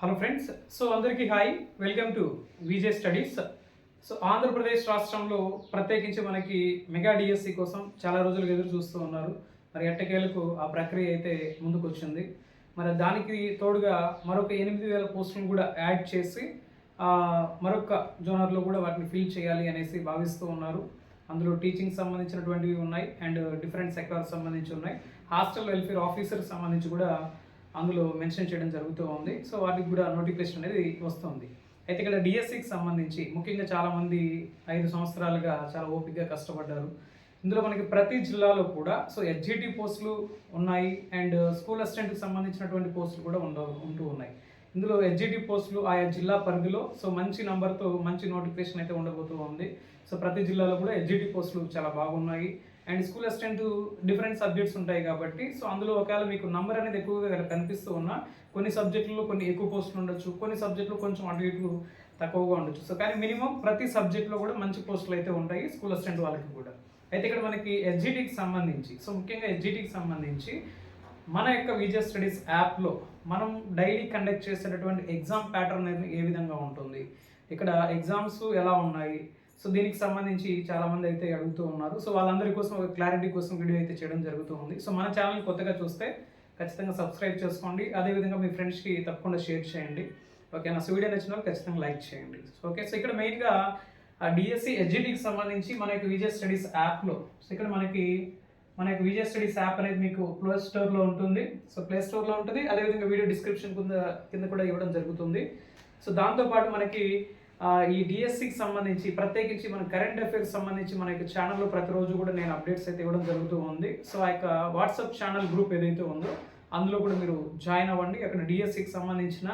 Hello friends so అందరికీ hi welcome to VJ studies so Andhra Pradesh రాష్ట్రంలో ప్రత్యేకించి మనకి మెగా డిఎస్సి కోసం చాలా రోజులుగా ఎదురు చూస్తూ ఉన్నారు. మరి ఎట్టకేలకు ఆ ప్రక్రియ అయితే ముందుకు వచ్చింది మరి దానికి తోడుగా మరొక ఎనిమిది వేల పోస్టులను కూడా యాడ్ చేసి మరొక జోనర్లో కూడా వాటిని ఫిల్ చేయాలి అనేసి భావిస్తూ ఉన్నారు. అందులో టీచింగ్ సంబంధించినటువంటివి ఉన్నాయి అండ్ డిఫరెంట్ సెక్టార్ సంబంధించి ఉన్నాయి. హాస్టల్ వెల్ఫేర్ ఆఫీసర్ సంబంధించి కూడా అందులో మెన్షన్ చేయడం జరుగుతూ ఉంది. సో వాటికి కూడా నోటిఫికేషన్ అనేది వస్తుంది. అయితే ఇక్కడ డిఎస్సికి సంబంధించి ముఖ్యంగా చాలామంది ఐదు సంవత్సరాలుగా చాలా ఓపికగా కష్టపడ్డారు. ఇందులో మనకి ప్రతి జిల్లాలో కూడా సో హెచ్జిటి పోస్టులు ఉన్నాయి అండ్ స్కూల్ అసిస్టెంట్కి సంబంధించినటువంటి పోస్టులు కూడా ఉండ ఉంటూ ఉన్నాయి. ఇందులో హెచ్జిటి పోస్టులు ఆయా జిల్లా పరిధిలో సో మంచి నంబర్తో మంచి నోటిఫికేషన్ అయితే ఉండబోతూ ఉంది. సో ప్రతి జిల్లాలో కూడా హెచ్జిటి పోస్టులు చాలా బాగున్నాయి. And school assistant different subjects ఉంటాయి కాబట్టి సో అందులో ఒకవేళ మీకు నంబర్ అనేది ఎక్కువగా కనిపిస్తూ ఉన్నా కొన్ని సబ్జెక్టుల్లో కొన్ని ఎక్కువ పోస్టులు ఉండొచ్చు కొన్ని సబ్జెక్టులు కొంచెం అటు ఇటు తక్కువగా ఉండొచ్చు. సో కానీ మినిమం ప్రతి సబ్జెక్ట్లో కూడా మంచి పోస్టులు అయితే ఉంటాయి స్కూల్ అసిస్టెంట్ వాళ్ళకి కూడా. అయితే ఇక్కడ మనకి ఎస్జిటికి సంబంధించి సో ముఖ్యంగా ఎస్జిటికి సంబంధించి మన యొక్క విజయ స్టడీస్ యాప్లో మనం డైలీ కండక్ట్ చేసేటటువంటి ఎగ్జామ్ ప్యాటర్న్ అనేది ఏ విధంగా ఉంటుంది? ఇక్కడ ఎగ్జామ్స్ ఎలా ఉన్నాయి? సో దీనికి సంబంధించి చాలా మంది అయితే అడుగుతూ ఉన్నారు. సో వాళ్ళందరి కోసం ఒక క్లారిటీ కోసం వీడియో అయితే చేయడం జరుగుతూ ఉంది. సో మన ఛానల్ కొత్తగా చూస్తే ఖచ్చితంగా సబ్స్క్రైబ్ చేసుకోండి. అదేవిధంగా మీ ఫ్రెండ్స్కి తప్పకుండా షేర్ చేయండి. ఓకేనా? సో వీడియో నచ్చిన వాళ్ళు ఖచ్చితంగా లైక్ చేయండి. ఓకే సో ఇక్కడ మెయిన్గా ఆ డిఎస్సి ఎడ్జిటీకి సంబంధించి మన యొక్క విజయ స్టడీస్ యాప్లో సో ఇక్కడ మనకి మన యొక్క విజయ స్టడీస్ యాప్ అనేది మీకు ప్లే స్టోర్లో ఉంటుంది. సో ప్లే స్టోర్లో ఉంటుంది. అదేవిధంగా వీడియో డిస్క్రిప్షన్ కింద కింద కూడా ఇవ్వడం జరుగుతుంది. సో దాంతోపాటు మనకి ఈ డిఎస్సికి సంబంధించి ప్రత్యేకించి మన కరెంట్ అఫైర్స్ సంబంధించి మన యొక్క ఛానల్లో ప్రతిరోజు కూడా నేను అప్డేట్స్ అయితే ఇవ్వడం జరుగుతూ ఉంది. సో ఆ యొక్క వాట్సాప్ ఛానల్ గ్రూప్ ఏదైతే ఉందో అందులో కూడా మీరు జాయిన్ అవ్వండి. అక్కడ డిఎస్సికి సంబంధించిన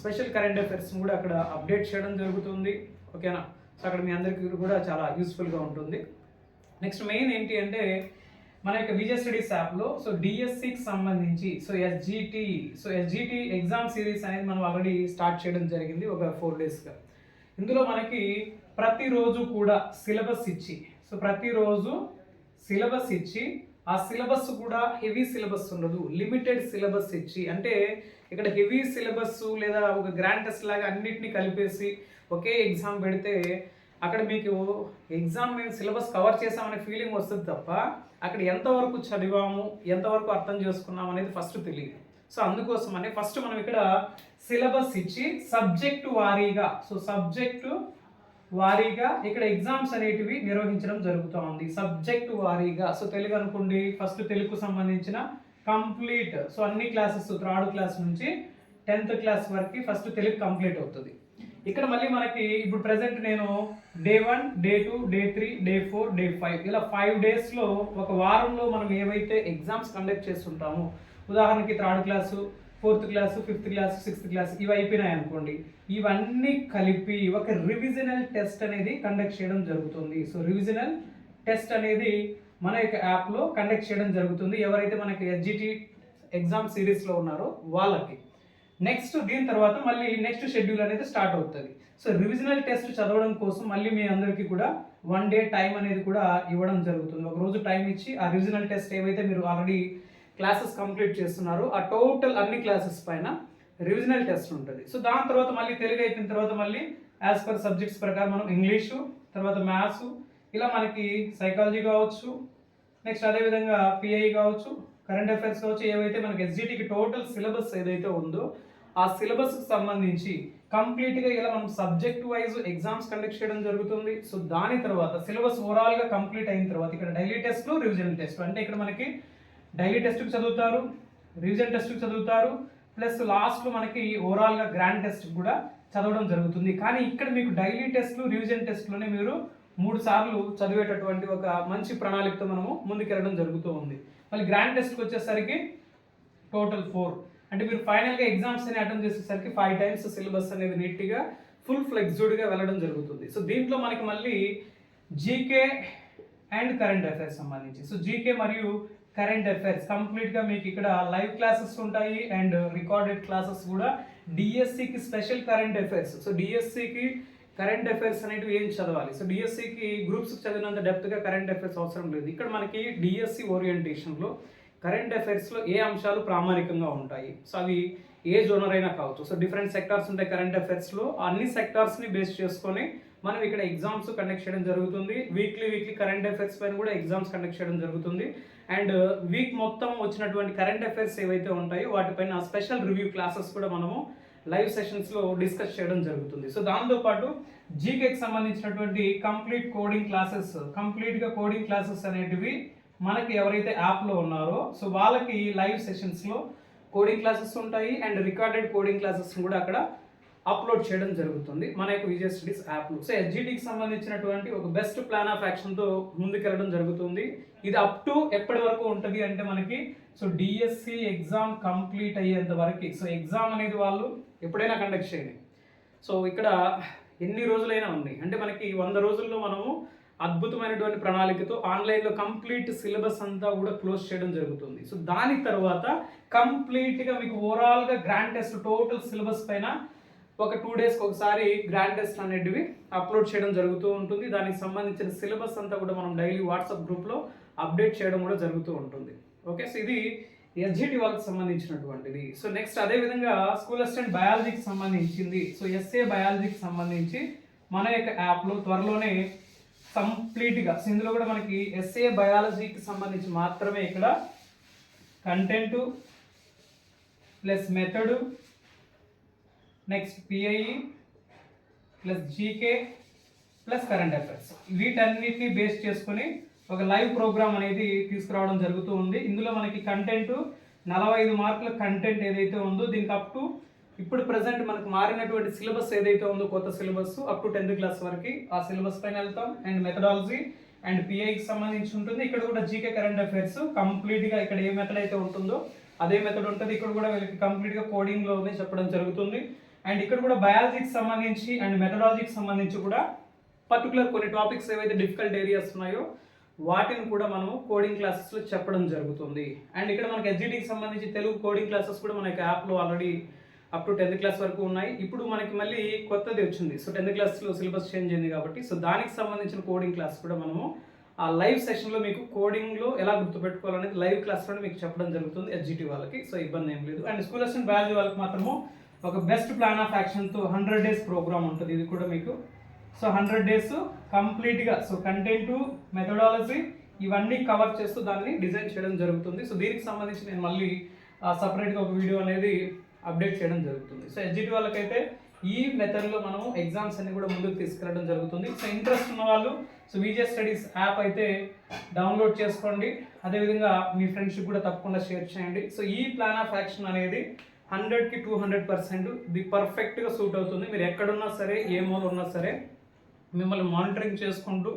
స్పెషల్ కరెంట్ అఫైర్స్ కూడా అక్కడ అప్డేట్ చేయడం జరుగుతుంది. ఓకేనా? సో అక్కడ మీ అందరికీ కూడా చాలా యూస్ఫుల్గా ఉంటుంది. నెక్స్ట్ మెయిన్ ఏంటి అంటే మన యొక్క విజయ స్టడీస్ యాప్లో సో డిఎస్సికి సంబంధించి so SGT so SGT exam series అనేది మనం ఆల్రెడీ స్టార్ట్ చేయడం జరిగింది ఒక ఫోర్ డేస్గా ఇందులో మనకి ప్రతిరోజు కూడా సిలబస్ ఇచ్చి సో ప్రతిరోజు సిలబస్ ఇచ్చి ఆ సిలబస్ కూడా హెవీ సిలబస్ ఉండదు. లిమిటెడ్ సిలబస్ ఇచ్చి అంటే ఇక్కడ హెవీ సిలబస్ లేదా ఒక గ్రాండ్ టెస్ట్ లాగా అన్నిటినీ కలిపేసి ఒకే ఎగ్జామ్ పెడితే అక్కడ మీకు ఎగ్జామ్ మేము సిలబస్ కవర్ చేసామనే ఫీలింగ్ వస్తుంది తప్ప అక్కడ ఎంతవరకు చదివాము ఎంతవరకు అర్థం చేసుకున్నాం అనేది ఫస్ట్ తెలియదు. సో అందుకోసమని ఫస్ట్ మనం ఇక్కడ సిలబస్ ఇచ్చి సబ్జెక్టు వారీగా సో సబ్జెక్టు వారీగా ఇక్కడ ఎగ్జామ్స్ అనేటివి నిర్వహించడం జరుగుతూ ఉంది సబ్జెక్టు వారీగా సో తెలుగు అనుకోండి ఫస్ట్ తెలుగుకు సంబంధించిన కంప్లీట్ సో అన్ని క్లాసెస్ థర్డ్ క్లాస్ నుంచి టెన్త్ క్లాస్ వరకు ఫస్ట్ తెలుగు కంప్లీట్ అవుతుంది. ఇక్కడ మళ్ళీ మనకి ఇప్పుడు ప్రెసెంట్ నేను day one day two day three day four day five ఇలా ఫైవ్ డేస్లో ఒక వారంలో మనం ఏవైతే ఎగ్జామ్స్ కండక్ట్ చేస్తుంటామో ఉదాహరణకి third class fourth class fifth class sixth class ఇవి అయిపోయినాయి అనుకోండి. ఇవన్నీ కలిపి ఒక రివిజనల్ టెస్ట్ అనేది కండక్ట్ చేయడం జరుగుతుంది. సో రివిజనల్ టెస్ట్ అనేది మన యొక్క యాప్లో కండక్ట్ చేయడం జరుగుతుంది. ఎవరైతే మనకి ఎస్జిటి ఎగ్జామ్ సిరీస్లో ఉన్నారో వాళ్ళకి. నెక్స్ట్ దీని తర్వాత మళ్ళీ నెక్స్ట్ షెడ్యూల్ అనేది స్టార్ట్ అవుతుంది. సో రివిజనల్ టెస్ట్ చదవడం కోసం మళ్ళీ మీ అందరికీ కూడా వన్ డే టైం అనేది కూడా ఇవ్వడం జరుగుతుంది. ఒక రోజు టైం ఇచ్చి ఆ రివిజనల్ టెస్ట్ ఏవైతే మీరు ఆల్రెడీ క్లాసెస్ కంప్లీట్ చేస్తున్నారు. ఆ టోటల్ అన్ని క్లాసెస్ పైన రివిజనల్ టెస్ట్ ఉంటుంది. సో దాని తర్వాత మళ్ళీ తెలుగు అయిపోయిన తర్వాత మళ్ళీ యాజ్ పర్ సబ్జెక్ట్స్ ప్రకారం మనం ఇంగ్లీషు తర్వాత మ్యాథ్స్ ఇలా మనకి సైకాలజీ కావచ్చు నెక్స్ట్ అదేవిధంగా పిఐ కావచ్చు కరెంట్ అఫైర్స్ కావచ్చు ఏవైతే మనకి ఎస్జిటికి టోటల్ సిలబస్ ఏదైతే ఉందో ఆ సిలబస్కి సంబంధించి కంప్లీట్గా ఇలా మనం సబ్జెక్ట్ వైజ్ ఎగ్జామ్స్ కండక్ట్ చేయడం జరుగుతుంది. సో దాని తర్వాత సిలబస్ ఓవరాల్గా కంప్లీట్ అయిన తర్వాత ఇక్కడ డైలీ టెస్ట్లు రివిజన్ టెస్ట్ అంటే ఇక్కడ మనకి డైలీ టెస్ట్కి చదువుతారు రివిజన్ టెస్ట్కి చదువుతారు ప్లస్ లాస్ట్లో మనకి ఓవరాల్గా గ్రాండ్ టెస్ట్ కూడా చదవడం జరుగుతుంది. కానీ ఇక్కడ మీకు డైలీ టెస్ట్లు రివిజన్ టెస్ట్లోనే మీరు మూడు సార్లు చదివేటటువంటి ఒక మంచి ప్రణాళికతో మనము ముందుకెళ్ళడం జరుగుతూ ఉంది. మళ్ళీ గ్రాండ్ టెస్ట్కి వచ్చేసరికి టోటల్ ఫోర్ అంటే మీరు ఫైనల్గా ఎగ్జామ్స్ అని అటెండ్ చేసేసరికి ఫైవ్ టైమ్స్ సిలబస్ అనేది నీట్గా ఫుల్ ఫ్లెక్సిడ్గా వెళ్ళడం జరుగుతుంది. సో దీంట్లో మనకి మళ్ళీ జీకే అండ్ కరెంట్ అఫైర్స్ సంబంధించి. సో జీకే మరియు కరెంట్ అఫైర్స్ కంప్లీట్గా మీకు ఇక్కడ లైవ్ క్లాసెస్ ఉంటాయి అండ్ రికార్డెడ్ క్లాసెస్ కూడా. డిఎస్సికి స్పెషల్ కరెంట్ అఫైర్స్ సో డిఎస్సికి కరెంట్ అఫైర్స్ అనేటివి ఏం చదవాలి? సో డిఎస్సికి గ్రూప్స్ చదివినంత డెప్త్గా కరెంట్ అఫైర్స్ అవసరం లేదు. ఇక్కడ మనకి డిఎస్సి ఓరియంటేషన్లో కరెంట్ అఫైర్స్లో ఏ అంశాలు ప్రామాణికంగా ఉంటాయి? సో అవి ఏ జోనర్ అయినా కావచ్చు. సో డిఫరెంట్ సెక్టార్స్ ఉంటాయి కరెంట్ అఫైర్స్లో అన్ని సెక్టార్స్ని బేస్ చేసుకొని మనం ఇక్కడ ఎగ్జామ్స్ కండక్ట్ చేయడం జరుగుతుంది. వీక్లీ వీక్లీ కరెంట్ అఫైర్స్ పైన కూడా ఎగ్జామ్స్ కండక్ట్ చేయడం జరుగుతుంది. అండ్ వీక్ మొత్తం వచ్చినటువంటి కరెంట్ అఫైర్స్ ఏవైతే ఉంటాయో వాటిపైన స్పెషల్ రివ్యూ క్లాసెస్ కూడా మనము లైవ్ సెషన్స్లో డిస్కస్ చేయడం జరుగుతుంది. సో దాంతోపాటు జీకేకి సంబంధించినటువంటి కంప్లీట్ కోడింగ్ క్లాసెస్ కంప్లీట్గా కోడింగ్ క్లాసెస్ అనేటివి మనకి ఎవరైతే యాప్లో ఉన్నారో సో వాళ్ళకి లైవ్ సెషన్స్లో కోడింగ్ క్లాసెస్ ఉంటాయి అండ్ రికార్డెడ్ కోడింగ్ క్లాసెస్ కూడా అక్కడ అప్లోడ్ చేయడం జరుగుతుంది మన యొక్క విజయ స్టడీస్ యాప్లో సో ఎస్జిటికి సంబంధించినటువంటి ఒక బెస్ట్ ప్లాన్ ఆఫ్ యాక్షన్తో ముందుకెళ్ళడం జరుగుతుంది. ఇది అప్ టు ఎప్పటి వరకు ఉంటుంది అంటే మనకి సో డిఎస్సి ఎగ్జామ్ కంప్లీట్ అయ్యేంత వరకు. సో ఎగ్జామ్ అనేది వాళ్ళు ఎప్పుడైనా కండక్ట్ చేయండి. సో ఇక్కడ ఎన్ని రోజులైనా ఉంది అంటే మనకి వంద రోజుల్లో మనము అద్భుతమైనటువంటి ప్రణాళికతో ఆన్లైన్లో కంప్లీట్ సిలబస్ అంతా కూడా క్లోజ్ చేయడం జరుగుతుంది. సో దాని తర్వాత కంప్లీట్గా మీకు ఓవరాల్గా గ్రాండ్ టెస్ట్ టోటల్ సిలబస్ పైన ఒక టూ డేస్కి ఒకసారి గ్రాండ్ టెస్ట్ అనేటివి అప్లోడ్ చేయడం జరుగుతూ ఉంటుంది. దానికి సంబంధించిన సిలబస్ అంతా కూడా మనం డైలీ వాట్సాప్ గ్రూప్లో అప్డేట్ చేయడం కూడా జరుగుతూ ఉంటుంది. ఓకే సో ఇది ఎస్జిటి వాళ్ళకి సంబంధించినటువంటిది. సో నెక్స్ట్ అదేవిధంగా స్కూల్ అసిస్టెంట్ బయాలజీకి సంబంధించింది. సో ఎస్ఏ బయాలజీకి సంబంధించి మన యొక్క యాప్లో త్వరలోనే కంప్లీట్గా ఇందులో కూడా మనకి ఎస్ఏ బయాలజీకి సంబంధించి మాత్రమే ఇక్కడ content plus method next PIE plus GK plus current affairs. వీటన్నిటిని బేస్ చేసుకొని ఒక లైవ్ ప్రోగ్రామ్ అనేది తీసుకురావడం జరుగుతూ ఉంది. ఇందులో మనకి కంటెంట్ నలభై ఐదు మార్కుల కంటెంట్ ఏదైతే ఉందో దీనికి అప్ టు ఇప్పుడు ప్రజెంట్ మనకు మారినటువంటి సిలబస్ ఏదైతే ఉందో కొత్త syllabus up to tenth class వరకు ఆ సిలబస్ పైన వెళ్తాం. అండ్ మెథడాలజీ అండ్ పిఐకి సంబంధించి ఉంటుంది. ఇక్కడ కూడా జీకే కరెంట్ అఫైర్స్ కంప్లీట్గా ఇక్కడ ఏ మెథడ్ అయితే ఉంటుందో అదే మెథడ్ ఉంటుంది. ఇక్కడ కూడా వీళ్ళకి కంప్లీట్గా కోడింగ్లోనే చెప్పడం జరుగుతుంది. అండ్ ఇక్కడ కూడా బయాలజీకి సంబంధించి అండ్ మెథడాలజీకి సంబంధించి కూడా పర్టికులర్ కొన్ని టాపిక్స్ ఏవైతే డిఫికల్ట్ ఏరియాస్ ఉన్నాయో వాటిని కూడా మనము కోడింగ్ క్లాసెస్లో చెప్పడం జరుగుతుంది. అండ్ ఇక్కడ మనకి ఎస్జిటికి సంబంధించి తెలుగు కోడింగ్ క్లాసెస్ కూడా మనకి యాప్లో already up to tenth class వరకు ఉన్నాయి. ఇప్పుడు మనకి మళ్ళీ కొత్తది వచ్చింది. సో టెన్త్ క్లాస్లో సిలబస్ చేంజ్ అయింది కాబట్టి సో దానికి సంబంధించిన కోడింగ్ క్లాస్ కూడా మనము ఆ లైవ్ సెషన్లో మీకు కోడింగ్లో ఎలా గుర్తుపెట్టుకోవాలనేది లైవ్ క్లాస్లో మీకు చెప్పడం జరుగుతుంది ఎస్జిటి వాళ్ళకి. సో ఇబ్బంది ఏం లేదు. అండ్ స్కూల్ అసిస్టెంట్ బయాలజీ వాళ్ళకి మాత్రము ఒక బెస్ట్ ప్లాన్ ఆఫ్ యాక్షన్తో హండ్రెడ్ డేస్ ప్రోగ్రామ్ ఉంటుంది. ఇది కూడా మీకు సో హండ్రెడ్ డేస్ కంప్లీట్గా సో కంటెంట్ మెథడాలజీ ఇవన్నీ కవర్ చేస్తూ దాన్ని డిజైన్ చేయడం జరుగుతుంది. సో దీనికి సంబంధించి నేను మళ్ళీ సపరేట్గా ఒక వీడియో అనేది అప్డేట్ చేయడం జరుగుతుంది. సో ఎస్జిటి వాళ్ళకైతే ఈ మెథడ్లో మనం ఎగ్జామ్స్ అన్ని కూడా ముందుకు తీసుకెళ్ళడం జరుగుతుంది. సో ఇంట్రెస్ట్ ఉన్న వాళ్ళు సో విజే స్టడీస్ యాప్ అయితే డౌన్లోడ్ చేసుకోండి. అదేవిధంగా మీ ఫ్రెండ్షిప్ కూడా తప్పకుండా షేర్ చేయండి. సో ఈ ప్లాన్ ఆఫ్ యాక్షన్ అనేది హండ్రెడ్కి టూ హండ్రెడ్ పర్సెంట్ ది పర్ఫెక్ట్గా సూట్ అవుతుంది. మీరు ఎక్కడున్నా సరే ఏ మూల ఉన్నా సరే మిమ్మల్ని మానిటరింగ్ చేసుకుంటూ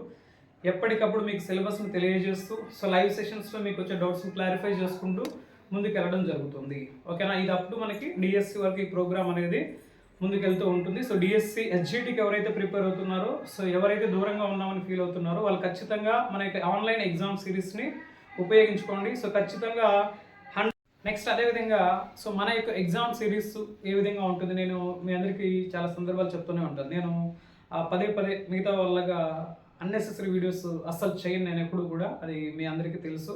ఎప్పటికప్పుడు మీకు సిలబస్ని తెలియజేస్తూ సో లైవ్ సెషన్స్లో మీకు వచ్చే డౌట్స్ని క్లారిఫై చేసుకుంటూ ముందుకు వెళ్ళడం జరుగుతుంది. ఓకేనా? ఇది అప్పుడు మనకి డిఎస్సి వరకు ఈ ప్రోగ్రామ్ అనేది ముందుకెళ్తూ ఉంటుంది. సో డిఎస్సి హెచ్జిటికి ఎవరైతే ప్రిపేర్ అవుతున్నారో సో ఎవరైతే దూరంగా ఉన్నామని ఫీల్ అవుతున్నారో వాళ్ళు ఖచ్చితంగా మన యొక్క ఆన్లైన్ ఎగ్జామ్ సిరీస్ని ఉపయోగించుకోండి. సో ఖచ్చితంగా నెక్స్ట్ అదేవిధంగా సో మన యొక్క ఎగ్జామ్ సిరీస్ ఏ విధంగా ఉంటుంది? నేను మీ అందరికీ చాలా సందర్భాలు చెప్తూనే ఉంటాను. నేను పదే పదే మిగతా వాళ్ళగా అన్నెసెసరీ వీడియోస్ అస్సలు చేయను నేను ఎప్పుడు కూడా. అది మీ అందరికీ తెలుసు.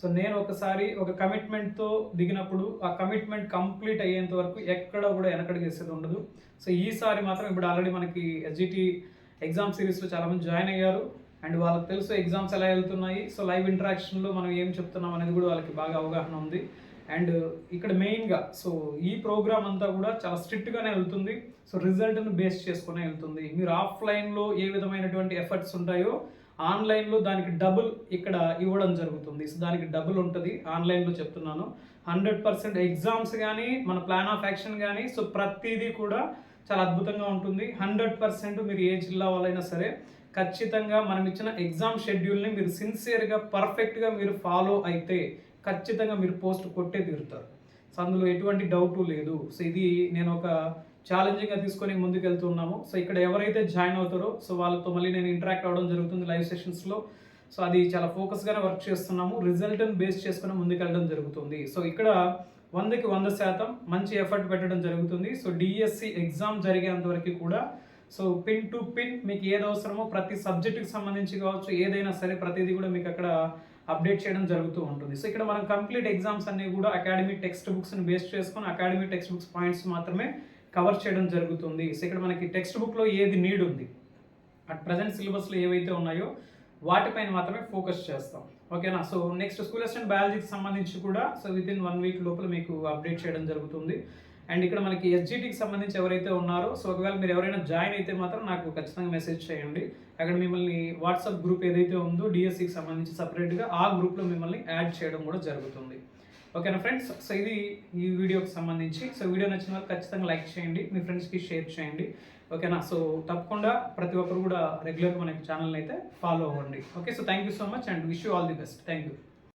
సో నేను ఒకసారి ఒక కమిట్మెంట్తో దిగినప్పుడు ఆ కమిట్మెంట్ కంప్లీట్ అయ్యేంత వరకు ఎక్కడ కూడా వెనకడికి వేసేది ఉండదు. సో ఈసారి మాత్రం ఇప్పుడు ఆల్రెడీ మనకి ఎస్జిటి ఎగ్జామ్ సిరీస్లో చాలామంది జాయిన్ అయ్యారు. అండ్ వాళ్ళకి తెలుసు ఎగ్జామ్స్ ఎలా వెళ్తున్నాయి. సో లైవ్ ఇంటరాక్షన్లో మనం ఏం చెప్తున్నాం అనేది కూడా వాళ్ళకి బాగా అవగాహన ఉంది. అండ్ ఇక్కడ మెయిన్గా సో ఈ ప్రోగ్రామ్ అంతా కూడా చాలా స్ట్రిక్ట్గానే వెళ్తుంది. సో రిజల్ట్ను బేస్ చేసుకునే వెళ్తుంది. మీరు ఆఫ్లైన్లో ఏ విధమైనటువంటి ఎఫర్ట్స్ ఉంటాయో ఆన్లైన్లో దానికి డబుల్ ఇక్కడ ఇవ్వడం జరుగుతుంది. సో దానికి డబుల్ ఉంటుంది. ఆన్లైన్లో చెప్తున్నాను. హండ్రెడ్ పర్సెంట్ ఎగ్జామ్స్ కానీ మన ప్లాన్ ఆఫ్ యాక్షన్ కానీ సో ప్రతిదీ కూడా చాలా అద్భుతంగా ఉంటుంది. హండ్రెడ్ పర్సెంట్ మీరు ఏ జిల్లా వాళ్ళైనా సరే ఖచ్చితంగా మనం ఇచ్చిన ఎగ్జామ్ షెడ్యూల్ని మీరు సిన్సియర్గా పర్ఫెక్ట్గా మీరు ఫాలో అయితే ఖచ్చితంగా మీరు పోస్ట్ కొట్టే తీరుతారు. సో అందులో ఎటువంటి డౌట్ లేదు. సో ఇది నేను ఒక ఛాలెంజింగ్గా తీసుకొని ముందుకు వెళ్తున్నాము సో ఇక్కడ ఎవరైతే జాయిన్ అవుతారో సో వాళ్ళతో మళ్ళీ నేను ఇంటరాక్ట్ అవ్వడం జరుగుతుంది లైవ్ సెషన్స్లో సో అది చాలా ఫోకస్గానే వర్క్ చేస్తున్నాము. రిజల్ట్ని బేస్ చేసుకుని ముందుకెళ్ళడం జరుగుతుంది. సో ఇక్కడ వందకి వంద శాతం మంచి ఎఫర్ట్ పెట్టడం జరుగుతుంది. సో డిఎస్సి ఎగ్జామ్ జరిగేంత వరకు కూడా సో పిన్ టు పిన్ మీకు ఏది అవసరమో ప్రతి సబ్జెక్టుకి సంబంధించి కావచ్చు ఏదైనా సరే ప్రతిదీ కూడా మీకు అక్కడ అప్డేట్ చేయడం జరుగుతూ ఉంటుంది. సో ఇక్కడ మనం కంప్లీట్ ఎగ్జామ్స్ అన్ని కూడా అకాడమిక్ టెక్స్ట్ బుక్స్ని బేస్ చేసుకొని అకాడమిక్ టెక్స్ట్ బుక్స్ పాయింట్స్ మాత్రమే కవర్ చేయడం జరుగుతుంది. సో ఇక్కడ మనకి టెక్స్ట్ బుక్లో ఏది నీడ్ ఉంది అట్ ప్రజెంట్ సిలబస్లో ఏవైతే ఉన్నాయో వాటిపైన మాత్రమే ఫోకస్ చేస్తాం. ఓకేనా? సో నెక్స్ట్ స్కూల్ అసిస్టెంట్ బయాలజీకి సంబంధించి కూడా so with in one week లోపల మీకు అప్డేట్ చేయడం జరుగుతుంది. అండ్ ఇక్కడ మనకి ఎస్జిటికి సంబంధించి ఎవరైతే ఉన్నారో సో ఒకవేళ మీరు ఎవరైనా జాయిన్ అయితే మాత్రం నాకు ఖచ్చితంగా మెసేజ్ చేయండి. అక్కడ మిమ్మల్ని వాట్సాప్ గ్రూప్ ఏదైతే ఉందో డిఎస్సికి సంబంధించి సపరేట్గా ఆ గ్రూప్లో మిమ్మల్ని యాడ్ చేయడం కూడా జరుగుతుంది. ఓకేనా ఫ్రెండ్స్ సో ఇది ఈ వీడియోకి సంబంధించి. సో వీడియో నచ్చిన వాళ్ళు ఖచ్చితంగా లైక్ చేయండి మీ ఫ్రెండ్స్కి షేర్ చేయండి. ఓకేనా సో తప్పకుండా ప్రతి ఒక్కరు కూడా రెగ్యులర్గా మన ఛానల్ అయితే ఫాలో అవ్వండి. Okay so thank you so much and wish you all the best thank you